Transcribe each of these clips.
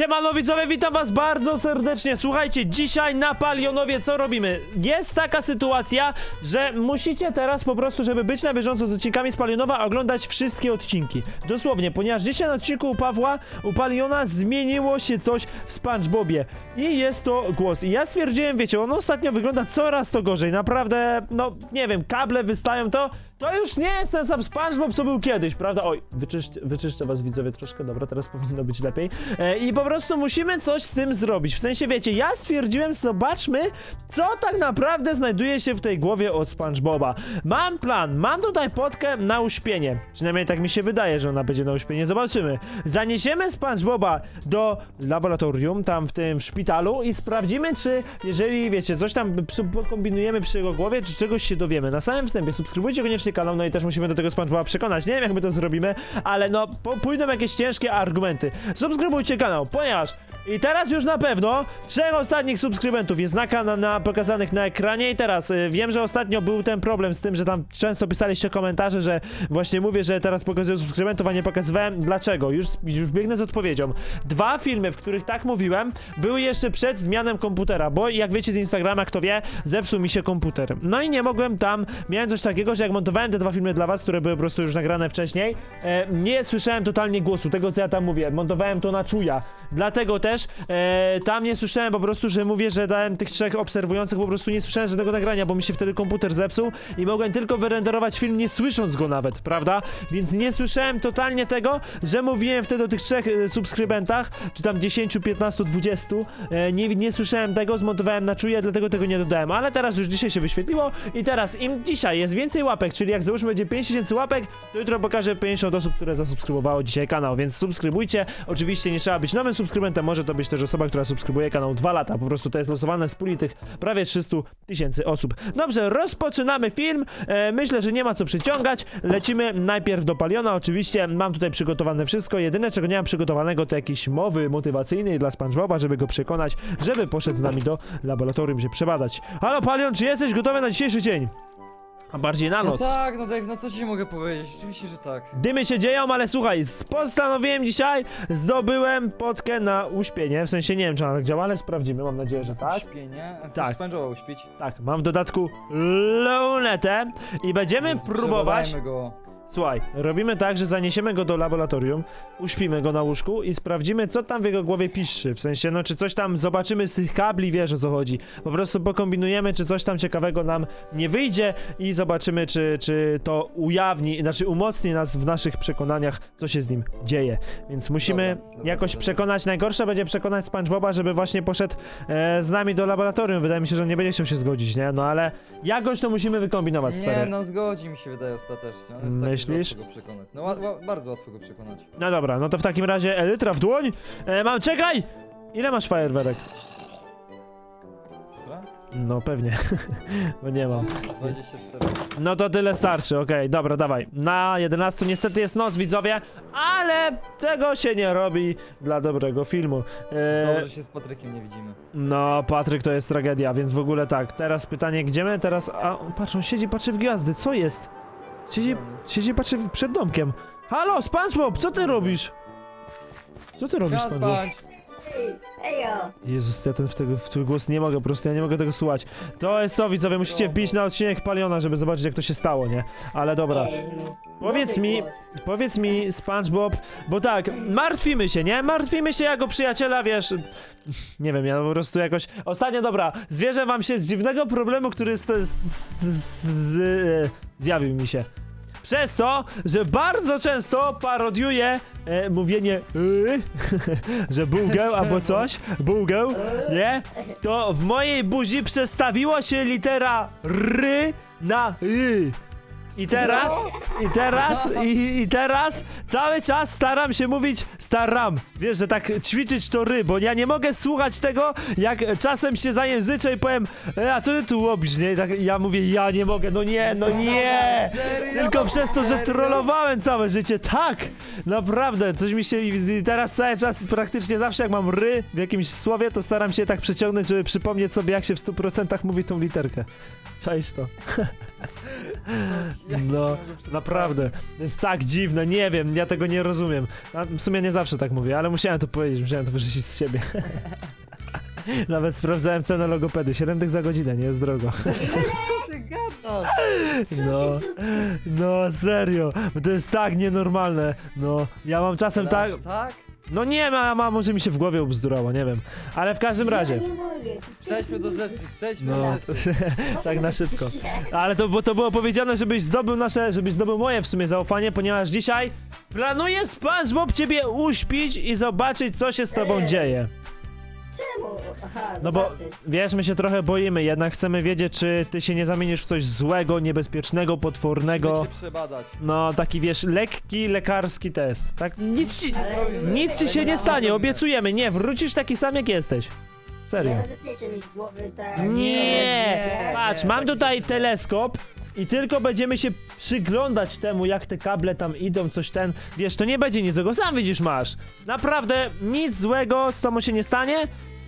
Siemano widzowie, witam was bardzo serdecznie. Słuchajcie, dzisiaj na Palionowie co robimy? Jest taka sytuacja, że musicie teraz po prostu, żeby być na bieżąco z odcinkami z Palionowa, oglądać wszystkie odcinki. Dosłownie, ponieważ dzisiaj na odcinku u Pawła, u Paliona zmieniło się coś w SpongeBobie. I jest to głos. I ja stwierdziłem, wiecie, on ostatnio wygląda coraz to gorzej. Naprawdę, no nie wiem, kable wystają to. To już nie jest ten sam SpongeBob, co był kiedyś, prawda? Oj, wyczyszczę, wyczyszczę was widzowie troszkę, dobra, teraz powinno być lepiej. E, I po prostu musimy coś z tym zrobić. W sensie, wiecie, ja stwierdziłem, zobaczmy, co tak naprawdę znajduje się w tej głowie od SpongeBoba. Mam plan, mam tutaj potkę na uśpienie. Przynajmniej tak mi się wydaje, że ona będzie na uśpienie. Zobaczymy. Zaniesiemy SpongeBoba do laboratorium, tam w tym szpitalu i sprawdzimy, czy jeżeli, wiecie, coś tam pokombinujemy przy jego głowie, czy czegoś się dowiemy. Na samym wstępie subskrybujcie koniecznie kanał, no i też musimy do tego SpongeBoba przekonać. Nie wiem, jak my to zrobimy, ale no, po, pójdą jakieś ciężkie argumenty. Subskrybujcie kanał, ponieważ i teraz już na pewno trzech ostatnich subskrybentów jest na, kana- na pokazanych na ekranie i teraz y, wiem, że ostatnio był ten problem z tym, że tam często pisaliście komentarze, że właśnie mówię, że teraz pokazuję subskrybentów, a nie pokazywałem. Dlaczego? Już, już biegnę z odpowiedzią. Dwa filmy, w których tak mówiłem, były jeszcze przed zmianą komputera, bo jak wiecie z Instagrama, kto wie, zepsuł mi się komputer. No i nie mogłem tam, miałem coś takiego, że jak montowałem te dwa filmy dla was, które były po prostu już nagrane wcześniej, e, nie słyszałem totalnie głosu, tego co ja tam mówię, montowałem to na czuja. Dlatego też e, tam nie słyszałem po prostu, że mówię, że dałem tych trzech obserwujących, po prostu nie słyszałem żadnego nagrania, bo mi się wtedy komputer zepsuł i mogłem tylko wyrenderować film nie słysząc go nawet, prawda? Więc nie słyszałem totalnie tego, że mówiłem wtedy o tych trzech e, subskrybentach, czy tam 10, 15, 20. E, nie, nie słyszałem tego, zmontowałem na czuje, dlatego tego nie dodałem, ale teraz już dzisiaj się wyświetliło i teraz im dzisiaj jest więcej łapek, czyli jak załóżmy będzie 5000 łapek, to jutro pokażę 50 osób, które zasubskrybowało dzisiaj kanał, więc subskrybujcie. Oczywiście nie trzeba być nowym subskrybentem, może to być też osoba, która subskrybuje kanał 2 lata, po prostu to jest losowane z puli tych prawie 300 tysięcy osób. Dobrze, rozpoczynamy film. E, myślę, że nie ma co przyciągać. Lecimy najpierw do Paliona, oczywiście mam tutaj przygotowane wszystko. Jedyne, czego nie mam przygotowanego, to jakieś mowy motywacyjnej dla SpongeBoba, żeby go przekonać, żeby poszedł z nami do laboratorium się przebadać. Halo Palion, czy jesteś gotowy na dzisiejszy dzień? A bardziej na No noc. tak, no Dave, no co ci mogę powiedzieć? Oczywiście, że tak. Dymy się dzieją, ale słuchaj, z- postanowiłem dzisiaj, zdobyłem potkę na uśpienie. W sensie nie wiem, czy ona tak działa, ale sprawdzimy. Mam nadzieję, że tak. Śpienie? A chcesz Tak. spędzował uśpić? Tak, mam w dodatku lunetę i będziemy Jezu, próbować. przebadajmy go. Słuchaj, robimy tak, że zaniesiemy go do laboratorium, uśpimy go na łóżku i sprawdzimy, co tam w jego głowie piszczy. W sensie, no, czy coś tam zobaczymy z tych kabli, wiesz o co chodzi. Po prostu pokombinujemy, czy coś tam ciekawego nam nie wyjdzie i zobaczymy, czy, czy to ujawni, znaczy umocni nas w naszych przekonaniach, co się z nim dzieje. Więc musimy Dobra, dobra, jakoś dobra. przekonać, najgorsze będzie przekonać SpongeBoba, żeby właśnie poszedł e, z nami do laboratorium. Wydaje mi się, że nie będzie chciał się zgodzić, nie? No ale jakoś to musimy wykombinować, Nie, stary. no zgodzi mi się wydaje ostatecznie. On jest Myślisz? Łatwo go przekonać. No ła, ła, bardzo łatwo go przekonać. No dobra, no to w takim razie elytra w dłoń. E, mam, czekaj! Ile masz fajerwerek? Co to? No pewnie, bo nie mam. 24. No to tyle starczy, okej, dobra, dawaj. Na 11 niestety jest noc, widzowie, ale tego się nie robi dla dobrego filmu. E, Dobrze się z Patrykiem nie widzimy. no, Patryk to jest tragedia, więc w ogóle tak. Teraz pytanie, gdzie my teraz... A, patrz, on siedzi, patrzy w gwiazdy, co jest? Siedzi, siedzi, patrzy przed domkiem. Halo, SpongeBob, co ty robisz? Co ty robisz, SpongeBob? Jezus, ja ten w, tego, w twój głos nie mogę, po prostu ja nie mogę tego słuchać. To jest to, widzowie, musicie wbić na odcinek Paliona, żeby zobaczyć jak to się stało, nie? Ale dobra, powiedz mi, powiedz mi, SpongeBob, bo tak, martwimy się, nie? Martwimy się jako przyjaciela, wiesz, nie wiem, ja po prostu jakoś... Ostatnio, dobra, zwierzę wam się z dziwnego problemu, który z, z, z, z, z, e, zjawił mi się. Przez to, że bardzo często parodiuję e, mówienie y, że bułgę albo coś, bułgę, nie? To w mojej buzi przestawiło się litera ry na y. I teraz, i teraz, i, i teraz cały czas staram się mówić staram. Wiesz, że tak ćwiczyć to ry, bo ja nie mogę słuchać tego, jak czasem się zajęzyczę i powiem, e, a co ty tu robisz, nie? I tak, ja mówię, ja nie mogę, no nie, no nie! Tylko przez to, że trollowałem całe życie, tak! Naprawdę, coś mi się i teraz cały czas, praktycznie zawsze jak mam ry w jakimś słowie, to staram się tak przeciągnąć, żeby przypomnieć sobie, jak się w 100% mówi tą literkę. Cześć to. No, naprawdę. To jest tak dziwne, nie wiem, ja tego nie rozumiem. A w sumie nie zawsze tak mówię, ale musiałem to powiedzieć, musiałem to wyrzucić z siebie. Nawet sprawdzałem cenę logopedy, 7 tych za godzinę, nie jest drogo. Co ty gadasz? No, no serio, bo to jest tak nienormalne. No, ja mam czasem tak, Tak? No nie ma, ma, może mi się w głowie ubzdurało, nie wiem. Ale w każdym razie, Ja nie mogę. Przejdźmy do rzeczy, przejdźmy no, do rzeczy. tak na szybko. Ale to, bo to było powiedziane, żebyś zdobył nasze, żebyś zdobył moje w sumie zaufanie, ponieważ dzisiaj planuję SpongeBob ciebie uśpić i zobaczyć, co się z tobą dzieje. Aha, No bo, zobaczyć. wiesz, my się trochę boimy, jednak chcemy wiedzieć, czy ty się nie zamienisz w coś złego, niebezpiecznego, Musimy potwornego. cię przebadać. No, taki wiesz, lekki lekarski test, tak? Nic ci, Ale- nic ci się nie stanie, obiecujemy, nie, wrócisz taki sam jak jesteś. Serio. Nie rozetniecie mi głowy, tak. Nie! nie, Patrz, nie, mam tak tutaj teleskop i tylko będziemy się przyglądać temu, jak te kable tam idą, coś ten. Wiesz, to nie będzie nic złego, sam widzisz, masz. Naprawdę nic złego z tobą się nie stanie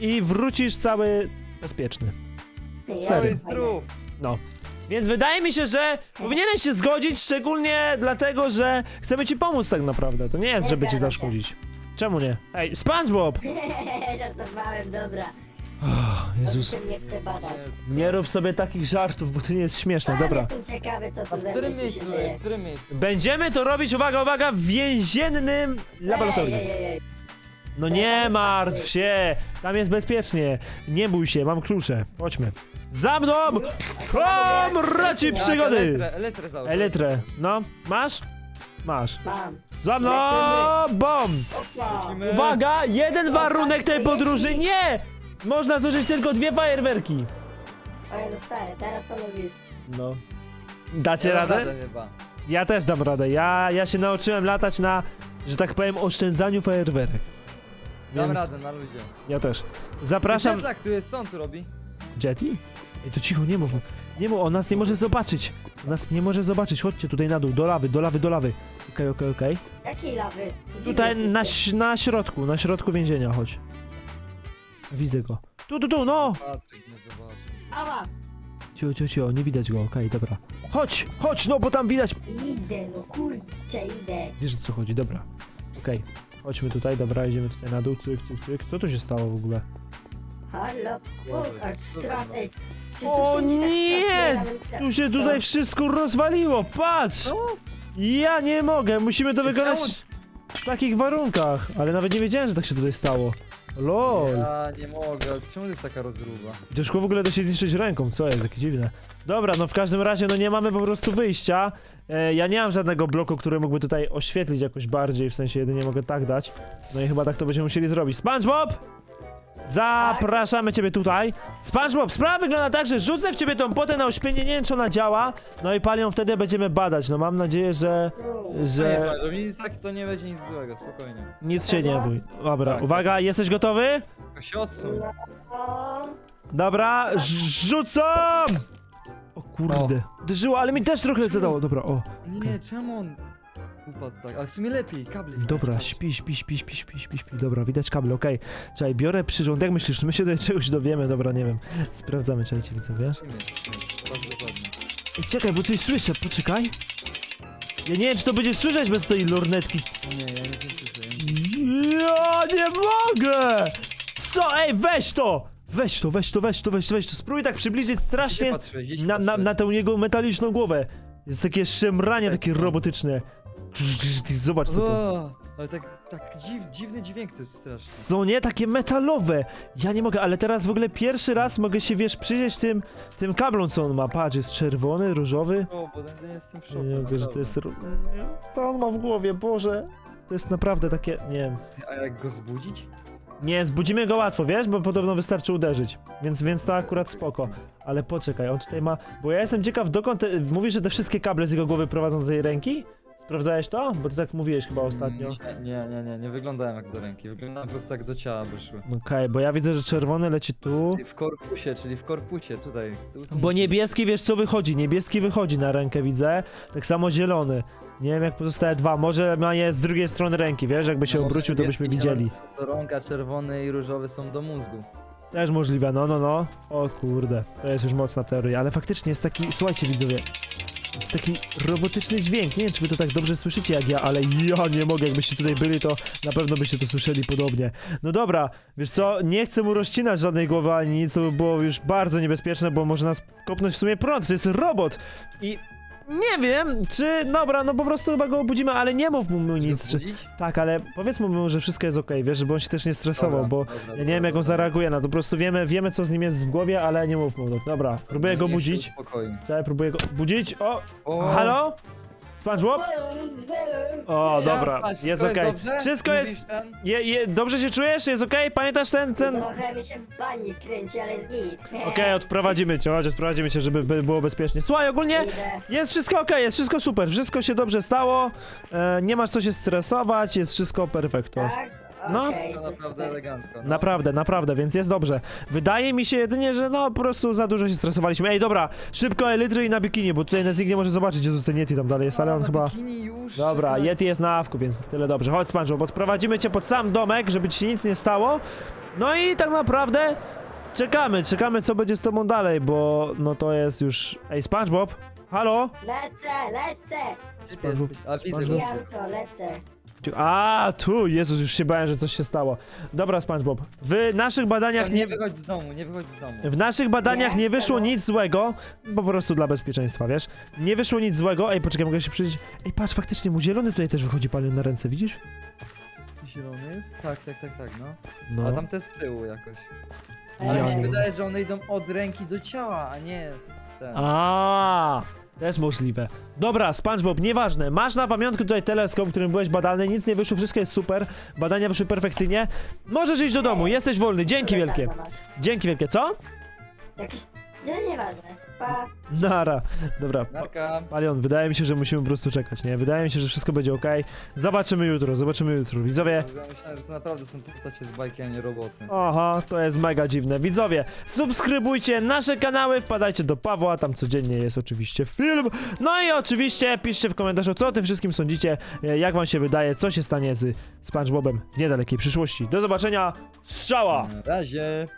i wrócisz cały bezpieczny. Serio. Cały fajne. zdrów. No. Więc wydaje mi się, że powinieneś się zgodzić, szczególnie dlatego, że chcemy ci pomóc tak naprawdę. To nie jest, żeby ci zaszkodzić. Czemu nie? Ej, SpongeBob! Żartowałem, dobra. Jezus. Mnie chce badać. Jest. Nie rób sobie takich żartów, bo to nie jest śmieszne, Ale dobra. Jestem ciekawy, co tu w ze którym mną się miejscu? dzieje. W którym miejscu? Będziemy to robić, uwaga, uwaga, w więziennym laboratorium. Ej, ej, ej, ej. No nie martw się, tam jest bezpiecznie. Nie bój się, mam klucze. Chodźmy. Za mną! Komraci Tak, przygody! Eletrę, eletrę załóż. Eletrę. No, masz? Masz. Mam. Za mną! Bom! Lecimy. Uwaga, jeden warunek tej podróży, nie! Można zużyć tylko dwie fajerwerki. Oj, no stary, teraz to mówisz. No. Dacie radę? chyba. Ja też dam radę. Ja, ja się nauczyłem latać na, że tak powiem, oszczędzaniu fajerwerek. Dam Więc radę na luzie. ja też. Zapraszam. Przetlak tu jest, co on tu robi? Jetty? Ej, to cicho, nie mów. Nie mów, on nas nie może zobaczyć. On nas nie może zobaczyć. Chodźcie tutaj na dół, do lawy, do lawy, do lawy. Okej, okej, okej. Jakiej lawy? Gdzie Tutaj na, ś- na środku, na środku więzienia, chodź. Widzę go. Tu, tu, tu, no! Patryk nie zobaczy. Ała! Cio, cio, cio, nie widać go, okej, dobra. Chodź, chodź, no bo tam widać. Idę, no kurczę, idę. Wiesz o co chodzi, dobra. Okej, chodźmy tutaj, dobra, idziemy tutaj na dół, cyk, cyk, cyk. Co tu się stało w ogóle? Halo? Przecież O tak nie! Tu się tutaj wszystko rozwaliło, patrz! Ja nie mogę, musimy to wykonać w takich warunkach. Ale nawet nie wiedziałem, że tak się tutaj stało. LOL. Ja nie mogę, czemu to jest taka rozruba? I to szkło w ogóle da się zniszczyć ręką, co jest, jakie dziwne. Dobra, no w każdym razie, no nie mamy po prostu wyjścia. E, ja nie mam żadnego bloku, który mógłby tutaj oświetlić jakoś bardziej, w sensie jedynie mogę tak dać. No i chyba tak to będziemy musieli zrobić. SpongeBob! Zapraszamy ciebie tutaj. SpongeBob, sprawa wygląda tak, że rzucę w ciebie tą potę na ośpienie, nie wiem czy ona działa. No i palią wtedy będziemy badać. No mam nadzieję, że... To nie jest że tak, to nie będzie nic złego, spokojnie. nic się nie bój. Dobra, Tak. uwaga, jesteś gotowy? Tylko się odsuń. Dobra, rzucam! O kurde, uderzyło, ale mi też trochę zadało. Dobra, o. Nie, czemu on upadł tak? Ale w sumie lepiej, kable. Dobra, śpi, śpi, śpi, śpi, śpi, śpi, śpi. Dobra, widać kable, okej. Czekaj, biorę przyrząd. Jak myślisz, czy my się do czegoś dowiemy? Dobra, nie wiem. Sprawdzamy, czekajcie, widzowie. Dokładnie. Ej, czekaj, bo coś słyszę, poczekaj. Ja nie wiem, czy to będzie słyszeć bez tej lornetki. Nie, ja nie słyszę. Ja nie mogę! Co? Ej, weź to! Weź to, weź to, weź to, weź to, weź to. Spróbuj tak przybliżyć strasznie się na, na, na tę jego metaliczną głowę. Jest takie szemranie, takie robotyczne. Zobacz co to. O, ale tak, tak dziw, dziwny dźwięk to jest straszny. Co nie? Takie metalowe. Ja nie mogę, ale teraz w ogóle pierwszy raz mogę się, wiesz, przyjrzeć tym, tym kablom, co on ma. Patrz, jest czerwony, różowy. O, bo ja jestem w szoku. nie mogę, że to naprawdę. jest... Co on ma w głowie, Boże? To jest naprawdę takie, nie wiem. A jak go zbudzić? Nie, zbudzimy go łatwo, wiesz, bo podobno wystarczy uderzyć. Więc, więc to akurat spoko. Ale poczekaj, on tutaj ma... Bo ja jestem ciekaw, dokąd... Te... Mówisz, że te wszystkie kable z jego głowy prowadzą do tej ręki? Sprawdzałeś to? Bo ty tak mówiłeś chyba ostatnio. Nie, nie, nie, nie, nie wyglądałem jak do ręki. Wyglądałem po prostu jak do ciała wyszły. Okej, bo ja widzę, że czerwony leci tu. Czyli w korpusie, czyli w korpusie, tutaj. Tu, tu Bo musi- niebieski, wiesz co wychodzi? Niebieski wychodzi na rękę, widzę. Tak samo zielony. Nie wiem jak pozostałe dwa. Może ma je z drugiej strony ręki, wiesz? Jakby się No, obrócił, to byśmy niebieski, widzieli. są Do rąka czerwony i różowy są do mózgu. Też możliwe, no, no, no. O kurde, to jest już mocna teoria, ale faktycznie jest taki, słuchajcie widzowie, jest taki robotyczny dźwięk. Nie wiem, czy wy to tak dobrze słyszycie jak ja, ale ja nie mogę. Jakbyście tutaj byli, to na pewno byście to słyszeli podobnie. No dobra, wiesz co, nie chcę mu rozcinać żadnej głowy ani nic, to by było już bardzo niebezpieczne, bo może nas kopnąć w sumie prąd. To jest robot. I nie wiem, czy... Dobra, no po prostu chyba go obudzimy, ale nie mów mu nic. Że... Budzić? Tak, ale powiedz mu, że wszystko jest okej, wiesz, żeby on się też nie stresował, Dobra, bo dobra, ja dobra, nie wiem, jak on dobra. zareaguje na to. Po prostu wiemy, wiemy, co z nim jest w głowie, ale nie mów mu. Dobra, próbuję go budzić. uspokoi. Czekaj, próbuję go budzić. O, O, halo? SpongeBob? O, dobra, jest okej. Wszystko jest... Je, je, dobrze się czujesz? Jest okej? Pamiętasz ten, ten... Okej, Trochę mi się w bani kręci, ale jest git. odprowadzimy cię, chodź, odprowadzimy cię, żeby by było bezpiecznie. Słuchaj, ogólnie Idę. jest wszystko okej, jest wszystko super, wszystko się dobrze stało, e, nie masz co się stresować, jest wszystko perfekto. Tak? No. To naprawdę elegancko. No. Naprawdę, naprawdę, więc jest dobrze. Wydaje mi się jedynie, że no po prostu za dużo się stresowaliśmy. Ej, dobra, szybko elitry i na bikini, bo tutaj Nezik nie może zobaczyć, gdzie ten Yeti tam dalej jest, ale on na chyba... bikini już, Dobra, czekaj. Yeti jest na awku, więc tyle dobrze. Chodź, SpongeBob, odprowadzimy cię pod sam domek, żeby ci się nic nie stało. No i tak naprawdę czekamy, czekamy co będzie z tobą dalej, bo no to jest już... Ej, SpongeBob? Halo? Lecę, lecę! Gdzie ty jesteś? A, widzę, to, lecę. A, tu, Jezus, już się bałem, że coś się stało. Dobra, SpongeBob, w naszych badaniach Nie nie... wychodź z domu, nie wychodź z domu. W naszych badaniach Nie, wyszło nic złego, po prostu dla bezpieczeństwa, wiesz? Nie wyszło nic złego. Ej, poczekaj, mogę się przyjrzeć. Ej, patrz, faktycznie mu zielony tutaj też wychodzi palion na ręce, widzisz? Zielony jest? Tak, tak, tak, tak, no. No. A tam te z tyłu jakoś. Ja Ale mi się nie. wydaje, że one idą od ręki do ciała, a nie ten. A, też możliwe. Dobra, SpongeBob, nieważne. Masz na pamiątkę tutaj teleskop, którym byłeś badany, nic nie wyszło, wszystko jest super. Badania wyszły perfekcyjnie. Możesz iść do domu, jesteś wolny. Dzięki wielkie. Dzięki wielkie, co? Jakiś... No nieważne. Pa. Nara. Dobra. Pa Narka. Palion, wydaje mi się, że musimy po prostu czekać, nie? Wydaje mi się, że wszystko będzie ok. Zobaczymy jutro, zobaczymy jutro. Widzowie, Ja myślałem, że to naprawdę są postacie z bajki, a nie roboty. Aha, to jest mega dziwne. Widzowie, subskrybujcie nasze kanały, wpadajcie do Pawła, tam codziennie jest oczywiście film. No i oczywiście piszcie w komentarzu, co o tym wszystkim sądzicie, e, jak wam się wydaje, co się stanie z SpongeBobem w niedalekiej przyszłości. Do zobaczenia, strzała! Na razie.